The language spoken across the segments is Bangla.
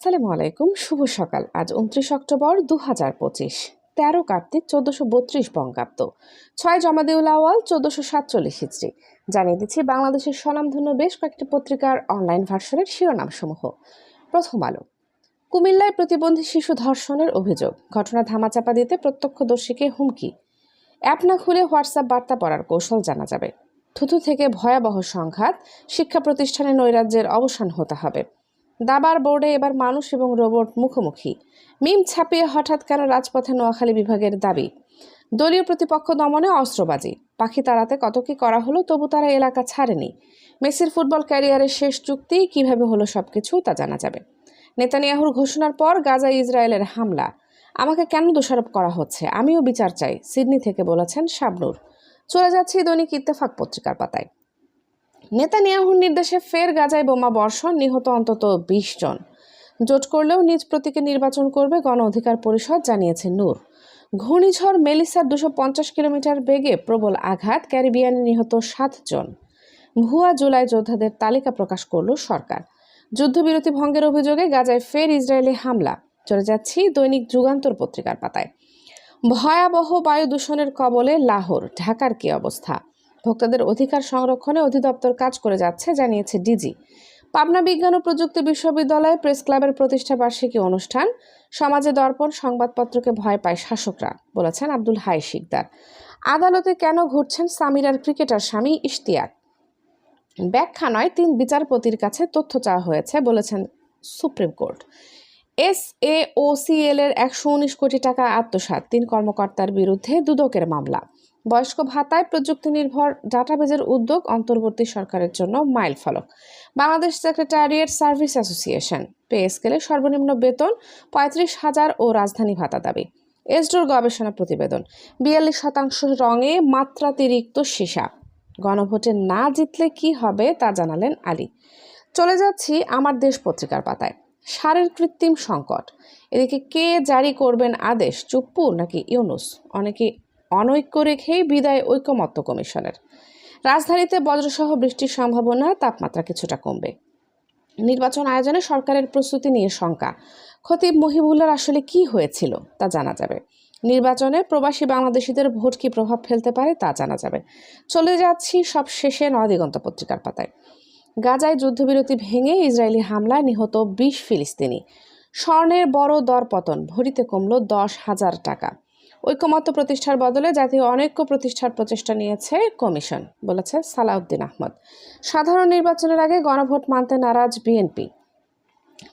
সালামু আলাইকুম, শুভ সকাল। আজ উনত্রিশ অক্টোবর দু হাজার পঁচিশ। তেরো কার্তিক চোদ্দশো বত্রিশ বঙ্গাব্দ। ছয় জমাদিউল আওয়াল চোদ্দশো সাতচল্লিশ হিজড়ি জানিয়ে দিচ্ছি, বাংলাদেশের স্বনামধন্য বেশ কয়েকটি পত্রিকার অনলাইন ভার্সনের শিরোনামসমূহ। প্রথম আলো। কুমিল্লায় প্রতিবন্ধী শিশু ধর্ষণের অভিযোগ। ঘটনা ধামাচাপা দিতে প্রত্যক্ষদর্শীকে হুমকি। অ্যাপ না খুলে হোয়াটসঅ্যাপ বার্তা পড়ার কৌশল জানা যাবে। থুথু থেকে ভয়াবহ সংঘাত। শিক্ষা প্রতিষ্ঠানে নৈরাজ্যের অবসান হতে হবে। দাবার বোর্ডে এবার মানুষ এবং রোবট মুখোমুখি। মিম ছাপিয়ে হঠাৎ কেন রাজপথে নোয়াখালী বিভাগের দাবি? দলীয় প্রতিপক্ষ দমনে অস্ত্রবাজি। পাখি তাড়াতে কত কি করা হলো তবু তারা এলাকা ছাড়েনি। মেসির ফুটবল ক্যারিয়ারের শেষ চুক্তি কীভাবে হলো সব কিছু তা জানা যাবে। নেতানিয়াহুর ঘোষণার পর গাজা ইসরায়েলের হামলা। আমাকে কেন দোষারোপ করা হচ্ছে? আমিও বিচার চাই, সিডনি থেকে বলেছেন শাবনুর। চলে যাচ্ছি দৈনিক ইত্তেফাক পত্রিকার পাতায়। নেতানিয়াহুর নির্দেশে ফের গাজায় বোমা বর্ষণ, নিহত অন্তত বিশ জন। জোট করলেও নিজ প্রতীকে নির্বাচন করবে গণ অধিকার পরিষদ, জানিয়েছে নূর। ঘূর্ণিঝড় মেলিসার দুশো পঞ্চাশ কিলোমিটার বেগে প্রবল আঘাত, ক্যারিবিয়ানে নিহত সাতজন ভুয়া জুলাই যোদ্ধাদের তালিকা প্রকাশ করল সরকার। যুদ্ধবিরতি ভঙ্গের অভিযোগে গাজায় ফের ইসরায়েলি হামলা। চলে যাচ্ছি দৈনিক যুগান্তর পত্রিকার পাতায়। ভয়াবহ বায়ু দূষণের কবলে লাহোর, ঢাকার কি অবস্থা? ভোক্তাদের অধিকার সংরক্ষণে অধিদপ্তর কাজ করে যাচ্ছে, জানিয়েছে ডিজি। পাবনা বিজ্ঞান ও প্রযুক্তি বিশ্ববিদ্যালয়ে প্রেস ক্লাবের প্রতিষ্ঠা বার্ষিকী অনুষ্ঠান। সমাজে দর্পণ, সংবাদপত্রকে ভয় পায় শাসকরা, বলেছেন আব্দুল হাই শিকদার। আদালতে কেন ঘুরছেন সামিরার ক্রিকেটার স্বামী ইশতিয়াক? ব্যাখ্যা নয়, তিন বিচারপতির কাছে তথ্য চাওয়া হয়েছে, বলেছেন supreme court. S A O CL এর একশো উনিশ কোটি টাকা আত্মসাৎ, তিন কর্মকর্তার বিরুদ্ধে দুদকের মামলা। বয়স্ক ভাতায় প্রযুক্তি নির্ভর ডাটাবেজের উদ্যোগ অন্তর্বর্তী সরকারের জন্য মাইল ফলক। Bangladesh secretariat service association pay স্কেলে সর্বনিম্ন বেতন পঁয়ত্রিশ হাজার ও রাজধানী ভাতা দাবি। এসডোর গবেষণা প্রতিবেদন, বিয়াল্লিশ শতাংশ রঙে মাত্রাতিরিক্ত সীসা। গণভোটে না জিতলে কি হবে তা জানালেন আলী। চলে যাচ্ছি আমার দেশ পত্রিকার পাতায়। সারের কৃত্রিম সংকট। এদিকে কে জারি করবেন আদেশ, চুপ্পু নাকি ইউনুস? অনেকে অনৈক্য রেখেই বিদায় ঐকমত্য কমিশনের। রাজধানীতে বজ্রসহ বৃষ্টির সম্ভাবনা, তাপমাত্রা কিছুটা কমবে। নির্বাচন আয়োজনে সরকারের প্রস্তুতি নিয়ে শঙ্কা। খতিব মহিবুল্লার আসলে কি হয়েছিল তা জানা যাবে। নির্বাচনে প্রবাসী বাংলাদেশিদের ভোট কি প্রভাব ফেলতে পারে তা জানা যাবে। চলে যাচ্ছি সব শেষে নদিগন্ত পত্রিকার পাতায়। গাজায় যুদ্ধবিরতি ভেঙে ইসরায়েলি হামলায় নিহত বিশ ফিলিস্তিনি। স্বর্ণের বড় দরপতন, ভরিতে কমল দশ হাজার টাকা। ঐক্যমত্য প্রতিষ্ঠার বদলে জাতীয় অনৈক্য প্রতিষ্ঠার প্রচেষ্টা নিয়েছে কমিশন, বলেছে সালাউদ্দিন আহমদ। সাধারণ নির্বাচনের আগে গণভোট মানতে নারাজ বিএনপি।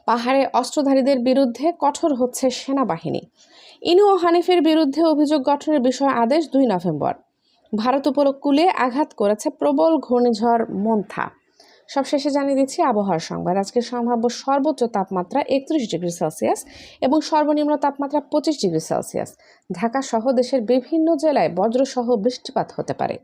পাহাড়ে অস্ত্রধারীদের বিরুদ্ধে কঠোর হচ্ছে সেনাবাহিনী। ইনু ও হানিফের বিরুদ্ধে অভিযোগ গঠনের বিষয়ে আদেশ দুই নভেম্বর। ভারত উপকূলে আঘাত করেছে প্রবল ঘূর্ণিঝড় মন্থা। সবশেষে জানিয়ে দিচ্ছি আবহাওয়ার সংবাদ। আজকে সম্ভাব্য সর্বোচ্চ তাপমাত্রা একত্রিশ ডিগ্রি সেলসিয়াস এবং সর্বনিম্ন তাপমাত্রা পঁচিশ ডিগ্রি সেলসিয়াস। ঢাকা সহ দেশের বিভিন্ন জেলায় বজ্রসহ বৃষ্টিপাত হতে পারে।